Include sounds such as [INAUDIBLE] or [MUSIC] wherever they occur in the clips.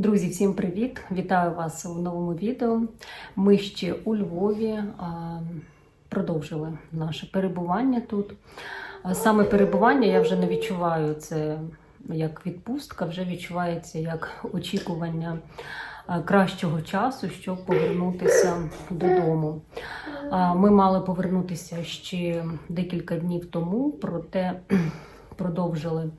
Друзі, всім привіт! Вітаю вас у новому відео. Ми ще у Львові продовжили наше перебування тут. Саме перебування я вже не відчуваю це як відпустка, вже відчувається як очікування кращого часу, щоб повернутися додому. Ми мали повернутися ще декілька днів тому, проте [CLEARS THROAT] продовжили.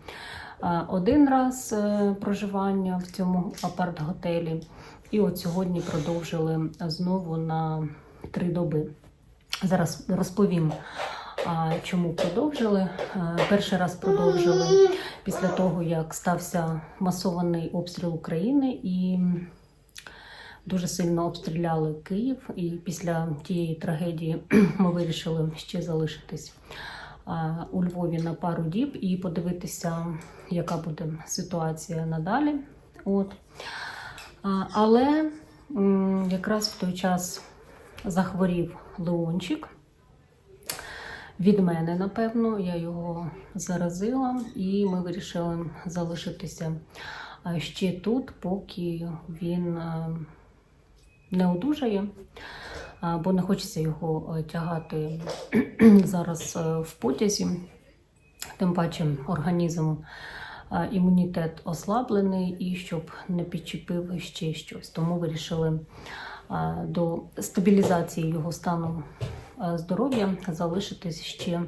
А, Один раз е, проживання в цьому апарт-готелі, і от сьогодні продовжили знову на три доби. Зараз розповім, чому продовжили. Е, Перший раз продовжили після того, як стався масований обстріл України і дуже сильно обстріляли Київ. І після тієї трагедії [CLEARS THROAT] ми вирішили ще залишитись у Львові на пару діб і подивитися, яка буде ситуація надалі. От. Але якраз в той час захворів Леончик. Від мене, напевно, я його заразила, і ми вирішили залишитися ще тут, поки він не одужає, бо не хочеться його е, тягати [CLEARS THROAT] зараз е, в потязі. Тим паче організм е, імунітет ослаблений і щоб не підчепив ще щось. Тому вирішили до стабілізації його стану здоров'я залишитись ще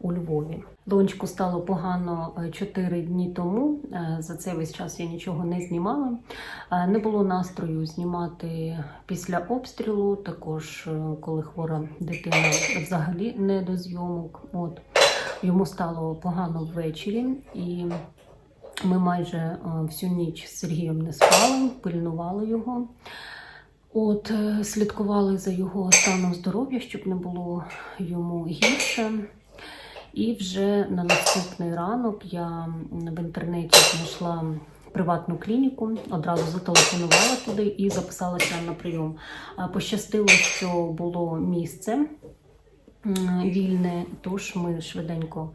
у Львові. Донечку стало погано 4 дні тому. Е, За цей весь час я нічого не знімала. Е, Не було настрою знімати після обстрілу. Також е, коли хвора дитина взагалі не до зйомок. От йому стало погано ввечері, і ми майже е, всю ніч з Сергієм не спали, пильнували його. От, е, слідкували за його станом здоров'я, щоб не було йому гірше. І вже на наступний ранок я в інтернеті знайшла приватну клініку, одразу зателефонувала туди і записалася на прийом. Пощастило, що було місце вільне, тож ми швиденько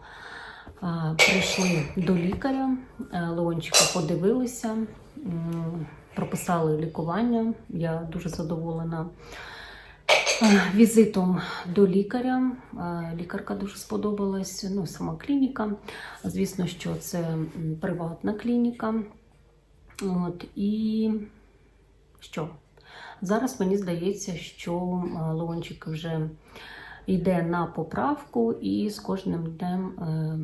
прийшли до лікаря. Е, Леончика подивилися, прописали лікування. Я дуже задоволена візитом до лікаря. Е, Лікарка дуже сподобалась. Ну, сама клініка. Звісно, що це приватна клініка. От, і що? Зараз мені здається, що е, Леончик вже йде на поправку, і з кожним днем е,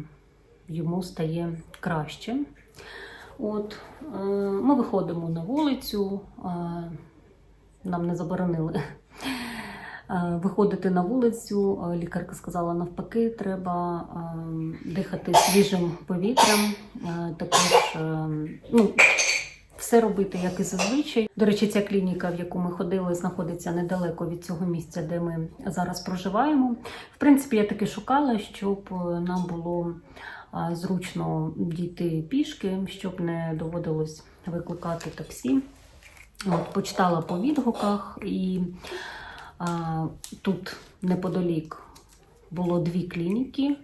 йому стає краще. От, е, ми виходимо на вулицю, е, нам не заборонили е, виходити на вулицю. Е, Лікарка сказала, навпаки, треба е, дихати свіжим повітрям. Е, Також е, ну, все робити, як і зазвичай. До речі, ця клініка, в яку ми ходили, знаходиться недалеко від цього місця, де ми зараз проживаємо. В принципі, я таки шукала, щоб е, нам було зручно дійти пішки, щоб не доводилось викликати таксі. От, почитала по відгуках, і тут неподалік було дві клініки.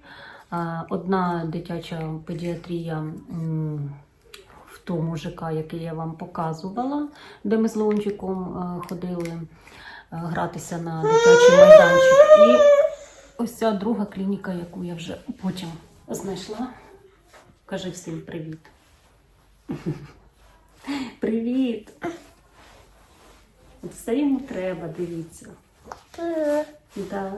Одна дитяча педіатрія. в тому ЖК, який я вам показувала, де ми з Леончиком е, ходили е, гратися на дитячий майданчик. І ось ця друга клініка, яку я вже потім знайшла. Кажи всім привіт. [LAUGHS] Привіт! Все йому треба, дивіться. Да.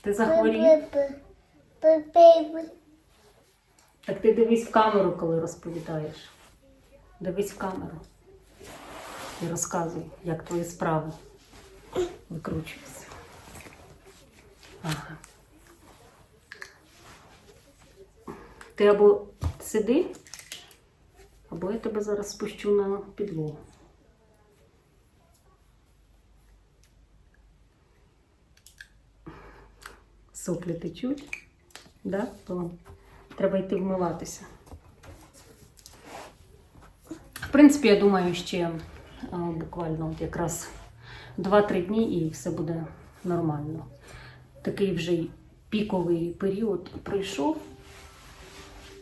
Ти захворів? Так ти дивись в камеру, коли розповідаєш. Дивись в камеру. І розказуй, як твої справи викручуються. Ага. Ти або сиди, або я тебе зараз спущу на підлогу. Соплі течуть, да? То треба йти вмиватися. В принципі, я думаю, ще а, буквально от якраз 2-3 дні і все буде нормально. Такий вже піковий період пройшов,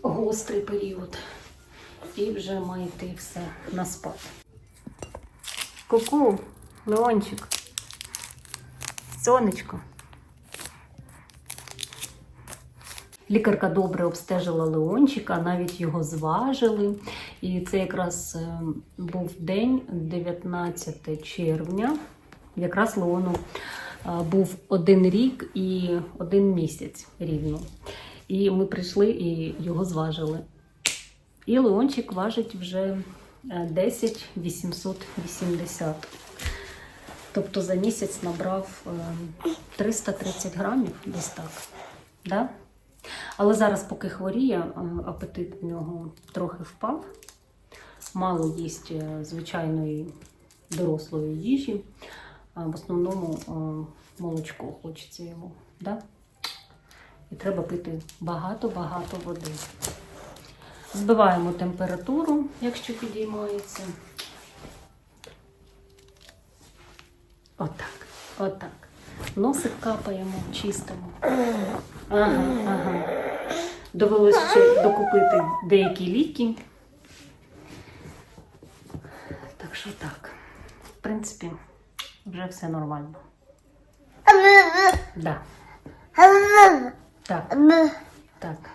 гострий період. і вже має йти все на спад. Ку-ку, Леончик. Сонечко. Лікарка добре обстежила Леончика, навіть його зважили. І це якраз е, був день, 19 червня. Якраз Леону е, був один рік і один місяць рівно. І ми прийшли і його зважили. І Леончик важить вже е, 10 880. Тобто за місяць набрав е, 330 грамів, десь так. Да? Але зараз, поки хворіє, е, апетит в нього трохи впав. Мало їсть е, звичайної дорослої їжі. В основному е, молочко хочеться йому. Да? І треба пити багато-багато води. Збиваємо температуру, якщо підіймається. Отак, отак. Носик капаємо, чистимо. Ага, ага. Довелось ще докупити деякі ліки. Так що так. В принципі, вже все нормально. Да. Так, так.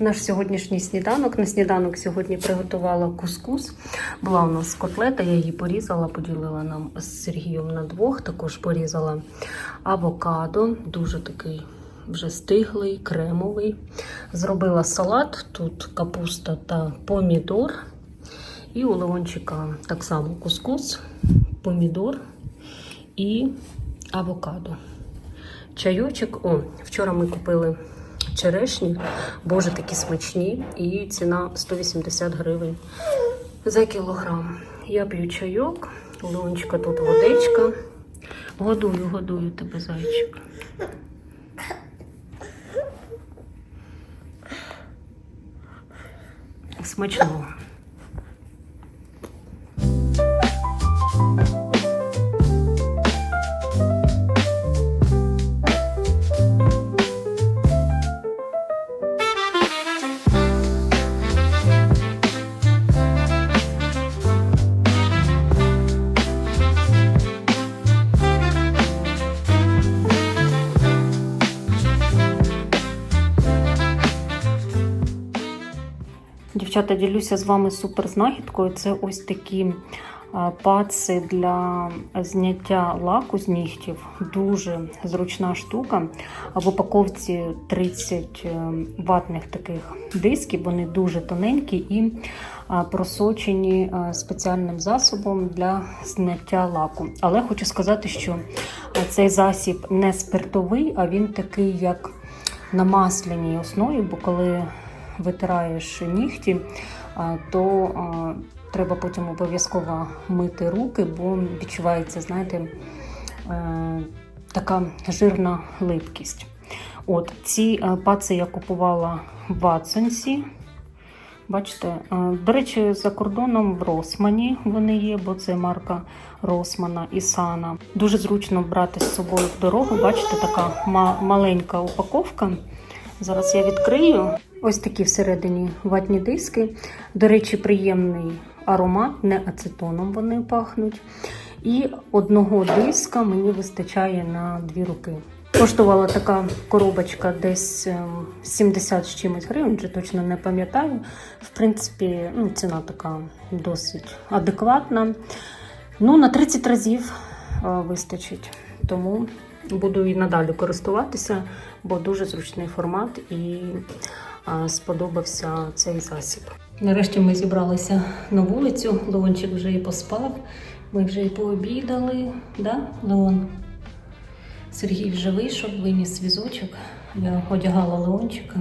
Наш сьогоднішній сніданок. На сніданок сьогодні приготувала кускус. Була у нас котлета, я її порізала, поділила нам з Сергієм на двох. Також порізала авокадо, дуже такий вже стиглий, кремовий. Зробила салат, тут капуста та помідор. І у Леончика так само кускус, помідор і авокадо. Чайочок. О, вчора ми купили черешні, боже, такі смачні, і ціна 180 гривень за кілограм. Я п'ю чайок, у тут водичка. Годую, годую тебе, зайчик. Смачного. Дівчата, ділюся з вами суперзнахідкою. Це ось такі паци для зняття лаку з нігтів. Дуже зручна штука. В упаковці 30 е, ватних таких дисків. Вони дуже тоненькі і просочені спеціальним засобом для зняття лаку. Але хочу сказати, що цей засіб не спиртовий, а він такий, як на масляній основі, бо коли витираєш нігті, то треба потім обов'язково мити руки, бо відчувається, знаєте, е, така жирна липкість. От, ці е, паци я купувала в Ватсонсі. Бачите, е, до речі, за кордоном в Росмані вони є, бо це марка Росмана і Сана. Дуже зручно брати з собою в дорогу. Бачите, така маленька упаковка. Зараз я відкрию. Ось такі всередині ватні диски. До речі, приємний аромат, не ацетоном вони пахнуть. І одного диска мені вистачає на дві руки. Коштувала така коробочка десь ем, 70 з чимось гривень, вже точно не пам'ятаю. В принципі, ну, ціна така досить адекватна. Ну, на 30 разів е, вистачить. Тому буду і надалі користуватися, бо дуже зручний формат і сподобався цей засіб. Нарешті ми зібралися на вулицю. Леончик вже і поспав. Ми вже і пообідали, да, Леон? Сергій вже вийшов, виніс візочок. Я одягала Леончика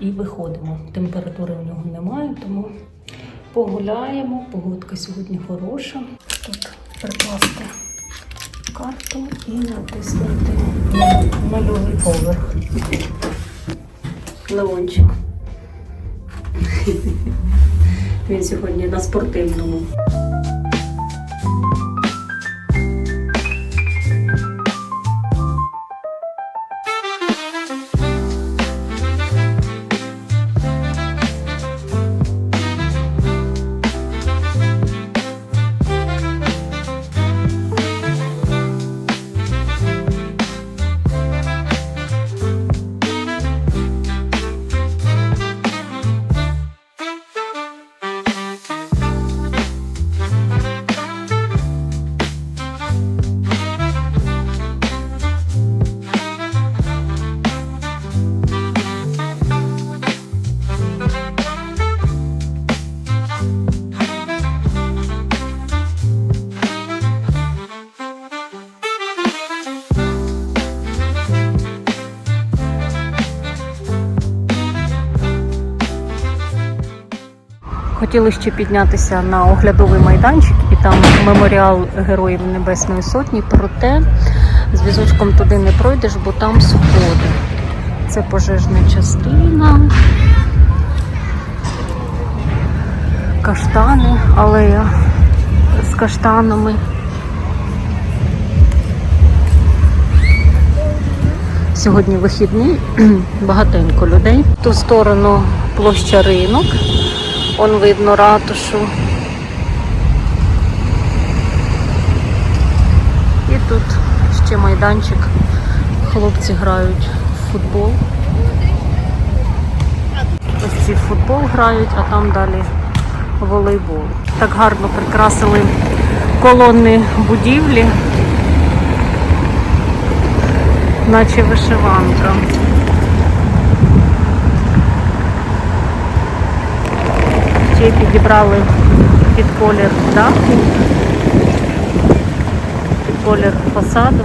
і виходимо. Температури у нього немає, тому погуляємо. Погодка сьогодні хороша. Тут прикласти карту і натиснути малюний поверх. Леончик. [LAUGHS] Він сьогодні на спортивному. Хотіли ще піднятися на оглядовий майданчик, і там меморіал Героїв Небесної Сотні. Проте з візочком туди не пройдеш, бо там сходи. Це пожежна частина. Каштани, алея з каштанами. Сьогодні вихідний, [CLEARS THROAT] багатенько людей. Ту сторону площа ринок. Он видно ратушу. І тут ще майданчик. Хлопці грають в футбол. Ось ці футбол грають, а там далі волейбол. Так гарно прикрасили колони будівлі, наче вишиванка. Ще підібрали під колір даху, під колір фасаду.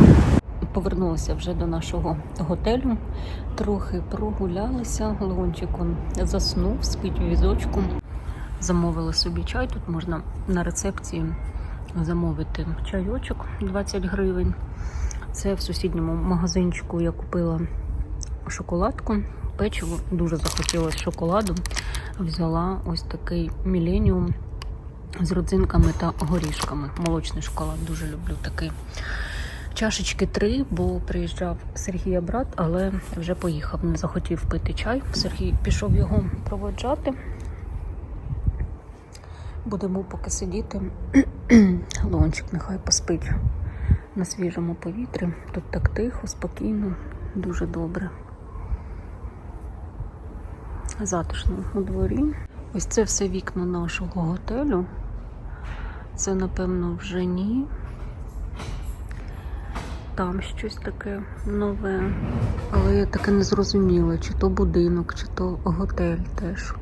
Повернулися вже до нашого готелю. Трохи прогулялися. Леончик заснув, спить у візочку. Замовили собі чай. Тут можна на рецепції замовити чайочок 20 гривень. Це в сусідньому магазинчику я купила шоколадку, печиво. Дуже захотілося шоколаду. Взяла ось такий міленіум з родзинками та горішками. Молочний шоколад дуже люблю такий. Чашечки три, бо приїжджав Сергія брат, але вже поїхав, не захотів пити чай. Сергій пішов його проводжати. Будемо поки сидіти. [CLEARS THROAT] Лончик нехай поспить на свіжому повітрі. Тут так тихо, спокійно, дуже добре. Затишно у дворі. Ось це все вікна нашого готелю. Це, напевно, вже ні. Там щось таке нове. Але я таке не зрозуміла, чи то будинок, чи то готель теж.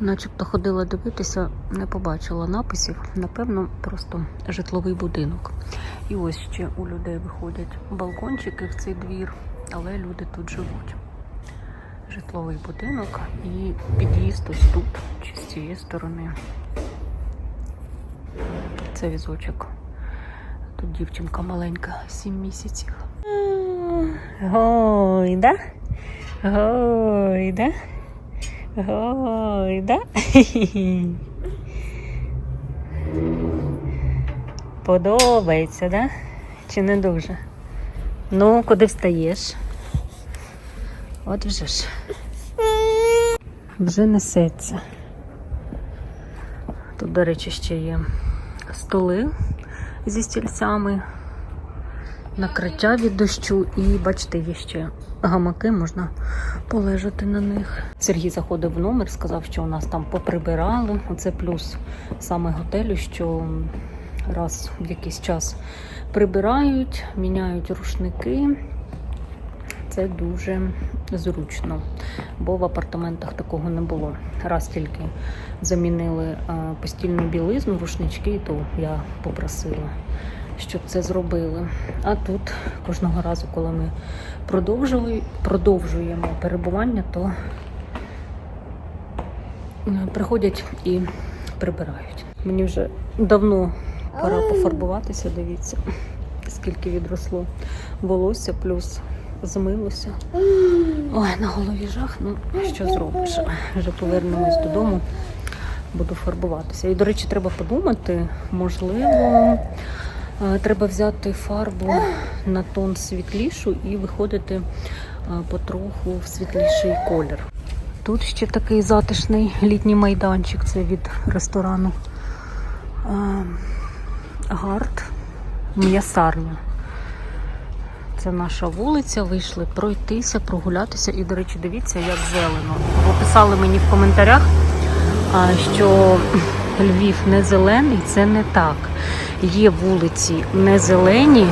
Начебто ходила дивитися, не побачила написів. Напевно, просто житловий будинок. І ось ще у людей виходять балкончики в цей двір, але люди тут живуть. Житловий будинок і під'їзд ось тут, чи з цієї сторони. Це візочок. Тут дівчинка маленька, 7 місяців. Гой, да? Гой? Подобається, да? Чи не дуже? Ну, куди встаєш? От вже ж. Вже несеться. Тут, до речі, ще є столи зі стільцями, накриття від дощу і, бачите, є ще гамаки, можна полежати на них. Сергій заходив в номер, сказав, що у нас там поприбирали. Оце плюс саме готелю, що раз в якийсь час прибирають, міняють рушники. Це дуже зручно, бо в апартаментах такого не було. Раз тільки замінили е, постільну білизну, рушнички, то я попросила, щоб це зробили. А тут кожного разу, коли ми продовжуємо перебування, то е, приходять і прибирають. Мені вже давно пора пофарбуватися, дивіться, скільки відросло волосся, плюс змилося. Ой, на голові жах, ну що зробиш? Вже повернемось додому, буду фарбуватися. І, до речі, треба подумати, можливо, е, треба взяти фарбу на тон світлішу і виходити е, потроху в світліший колір. Тут ще такий затишний літній майданчик, це від ресторану е, Гард, м'ясарня. Це наша вулиця, вийшли пройтися, прогулятися. І, до речі, дивіться, як зелено. Бо писали мені в коментарях, що [CLEARS THROAT] Львів не зелений, це не так. Є вулиці не зелені,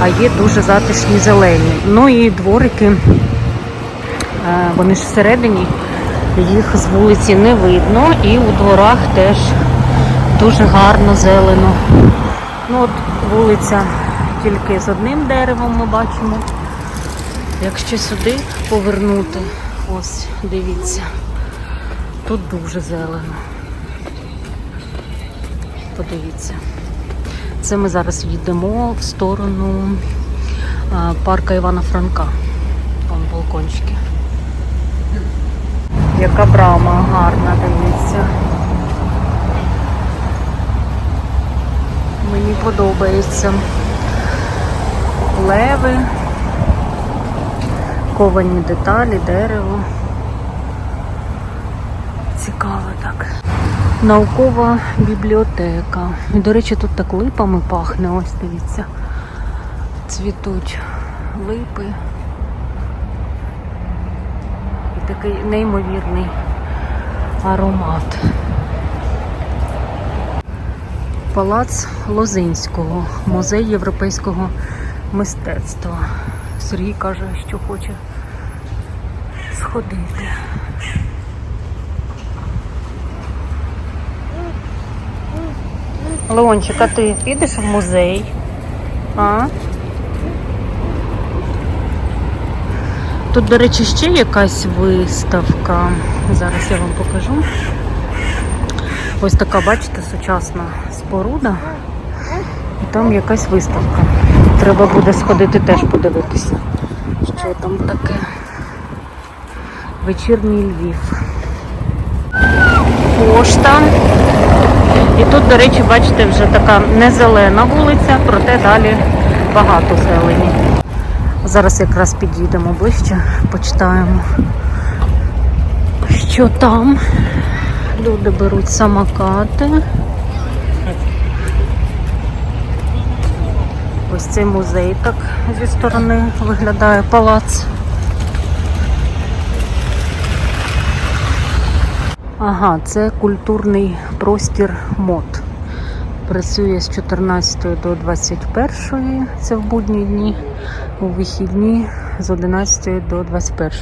а є дуже затишні зелені. Ну і дворики, вони ж всередині, їх з вулиці не видно, і у дворах теж дуже гарно зелено. Ну от вулиця тільки з одним деревом ми бачимо. Якщо сюди повернути, ось дивіться, тут дуже зелено. Подивіться. Це ми зараз їдемо в сторону парка Івана Франка. Вон балкончики. Яка брама гарна, дивіться. Мені подобається. Леви, ковані деталі, дерево. Цікаво так. Наукова бібліотека. І, до речі, тут так липами пахне, ось дивіться. Цвітуть липи. І такий неймовірний аромат. Палац Лозинського, музей європейського мистецтва. Сергій каже, що хоче сходити. Леончик, а ти підеш в музей? А? Тут, до речі, ще якась виставка. Зараз я вам покажу. Ось така, бачите, сучасна споруда. І там якась виставка. Треба буде сходити теж подивитися, що там таке. Вечірній Львів. Пошта. І тут, до речі, бачите, вже така не зелена вулиця, проте далі багато зелені. Зараз якраз підійдемо ближче, почитаємо, що там. Люди беруть самокати. Ось цей музей так зі сторони виглядає палац. Ага, це культурний простір МОД. Працює з 14 до 21, це в будні дні, у вихідні з 11 до 21.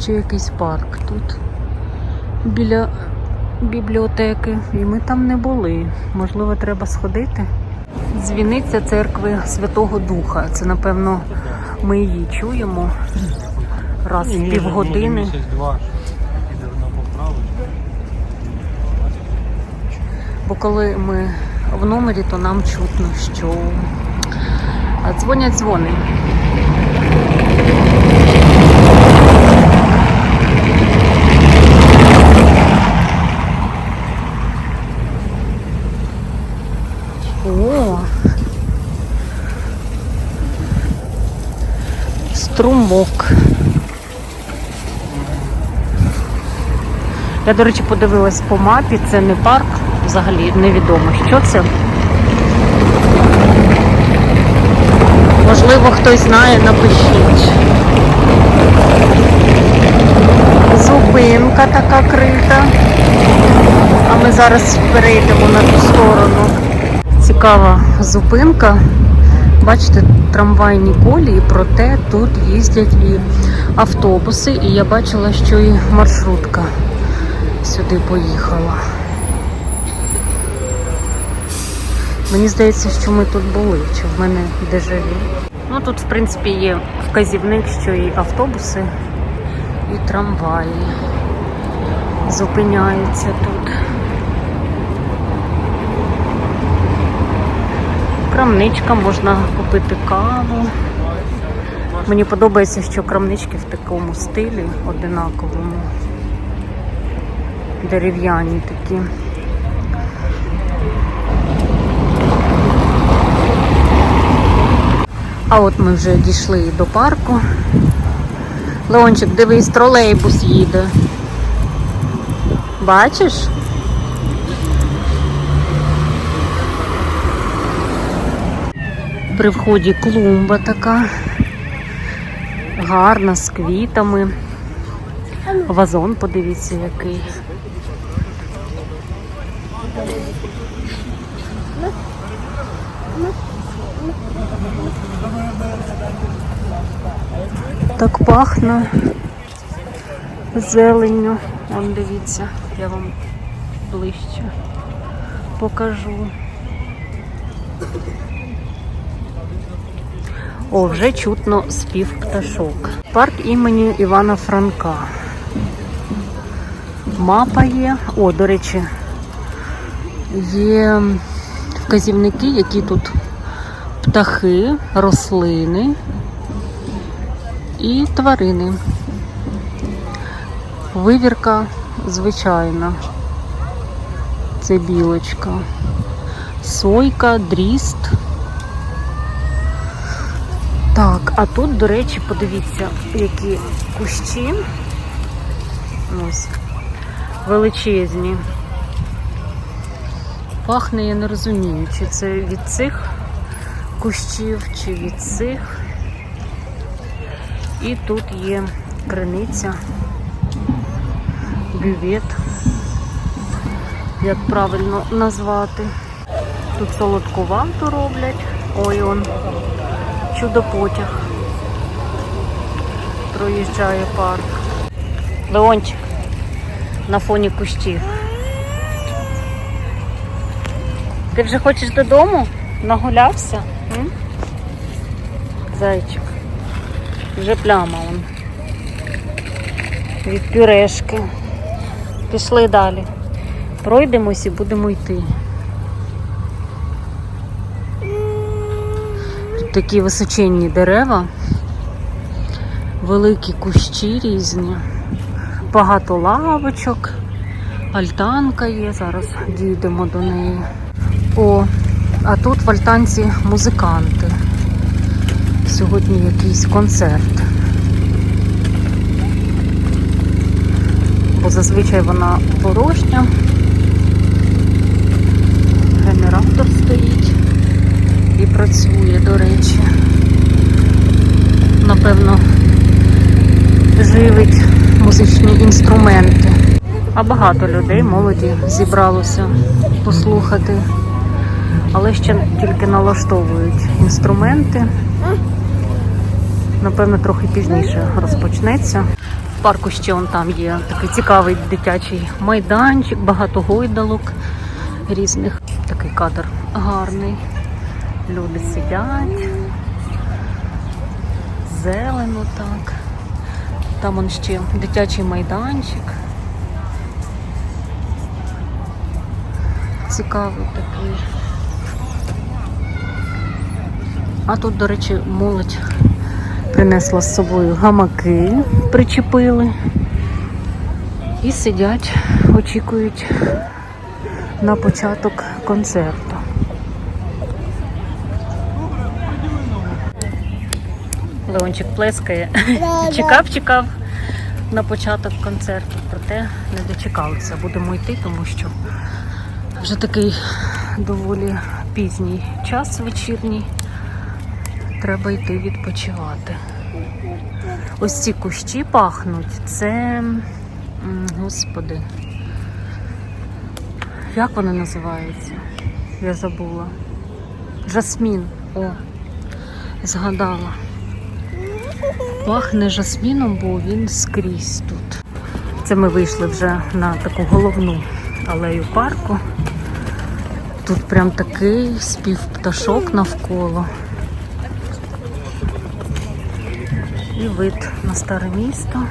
Ще якийсь парк тут біля бібліотеки, і ми там не були. Можливо, треба сходити. Дзвіниця церкви Святого Духа. Це, напевно, ми її чуємо раз в півгодини. Бо коли ми в номері, то нам чутно, що дзвонять дзвони. О! Струмок. Я, до речі, подивилась по мапі, це не парк, взагалі невідомо, що це. Можливо, хтось знає, напишіть. Зупинка така крита. А ми зараз перейдемо на ту сторону. Цікава зупинка. Бачите, трамвайні колії, проте тут їздять і автобуси, і я бачила, що і маршрутка сюди поїхала. Мені здається, що ми тут були, чи в мене дежавю. Ну тут, в принципі, є вказівник, що і автобуси, і трамваї зупиняються тут. Крамничка, можна купити каву. Мені подобається, що крамнички в такому стилі одинаковому. Дерев'яні такі. А от ми вже дійшли до парку. Леончик, дивись, тролейбус їде. Бачиш? При вході клумба така. Гарна, з квітами. Вазон, подивіться, який. Так пахне зеленню. Вон дивіться, я вам ближче покажу. О, вже чутно спів пташок. Парк імені Івана Франка. Мапа є. О, до речі, є вказівники, які тут птахи, рослини і тварини. Вивірка звичайна. Це білочка. Сойка, дріст. А тут, до речі, подивіться, які кущі. Ось. Величезні. Пахне, я не розумію, чи це від цих кущів, чи від цих. І тут є криниця, бювет, як правильно назвати. Тут солодкувату роблять. Ой, он чудо-потяг. Проїжджає парк. Леончик на фоні кущів. Ти вже хочеш додому? Нагулявся? М? Зайчик. Вже пляма он. Від пюрешки. Пішли далі. Пройдемось і будемо йти. Тут такі височенні дерева, великі кущі різні, багато лавочок, альтанка є, зараз дійдемо до неї. О, а тут в альтанці музиканти. Сьогодні якийсь концерт. Бо зазвичай вона порожня. Генератор стоїть і працює, до речі. Напевно, живить музичні інструменти. А багато людей, молоді, зібралося послухати, але ще тільки налаштовують інструменти. Напевно, трохи пізніше розпочнеться. В парку ще он там є такий цікавий дитячий майданчик, багато гойдалок різних. Такий кадр гарний. Люди сидять. Зелено так. Там он ще дитячий майданчик. Цікавий такий. А тут, до речі, молодь принесла з собою гамаки, причепили і сидять, очікують на початок концерту. Леончик плескає. [LAUGHS] Чекав, чекав на початок концерту, проте не дочекалися. Будемо йти, тому що вже такий доволі пізній час вечірній. Треба йти відпочивати. Ось ці кущі пахнуть. Це, господи, як вони називаються? Я забула. Жасмін. О, згадала. Пахне жасміном, бо він скрізь тут. Це ми вийшли вже на таку головну алею парку. Тут прям такий спів пташок навколо. І вид на старе місто.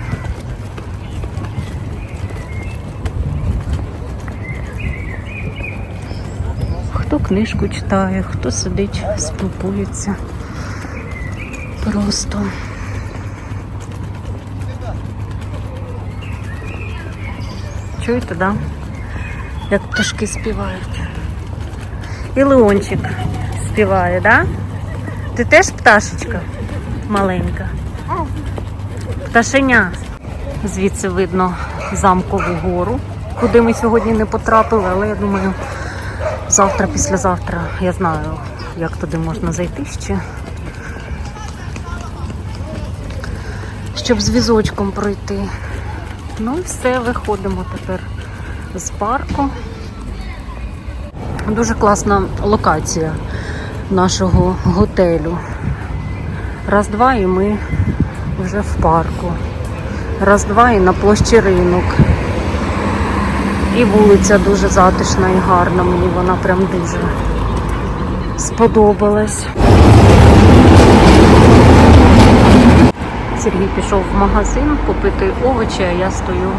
Хто книжку читає, хто сидить, спілкується. Просто. Чуєте, да? Як пташки співають. І Леончик співає, да? Ти теж пташечка маленька? Пташеня. Звідси видно замкову гору, куди ми сьогодні не потрапили, але я думаю, завтра, післязавтра я знаю, як туди можна зайти ще. Щоб з візочком пройти. Ну і все, виходимо тепер з парку. Дуже класна локація нашого готелю. Раз-два і ми вже в парку. Раз-два і на площі ринок. І вулиця дуже затишна і гарна. Мені вона прям дуже сподобалась. Сергій пішов в магазин купити овочі, а я стою,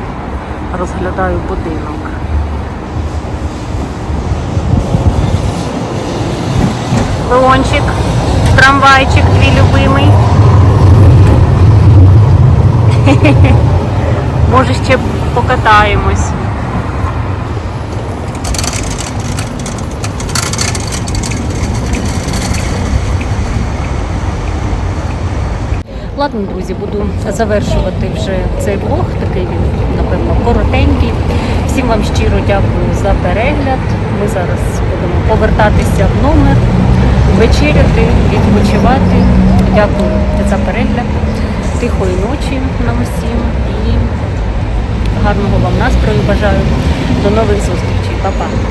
розглядаю будинок. Леончик, трамвайчик твій любимий. [LAUGHS] Може, ще покатаємось. Ладно, друзі, буду завершувати вже цей блог. Такий він, напевно, коротенький. Всім вам щиро дякую за перегляд. Ми зараз будемо повертатися в номер, вечеряти, відпочивати. Дякую за перегляд. Тихої ночі нам усім і гарного вам настрою бажаю. До нових зустрічей. Па-па.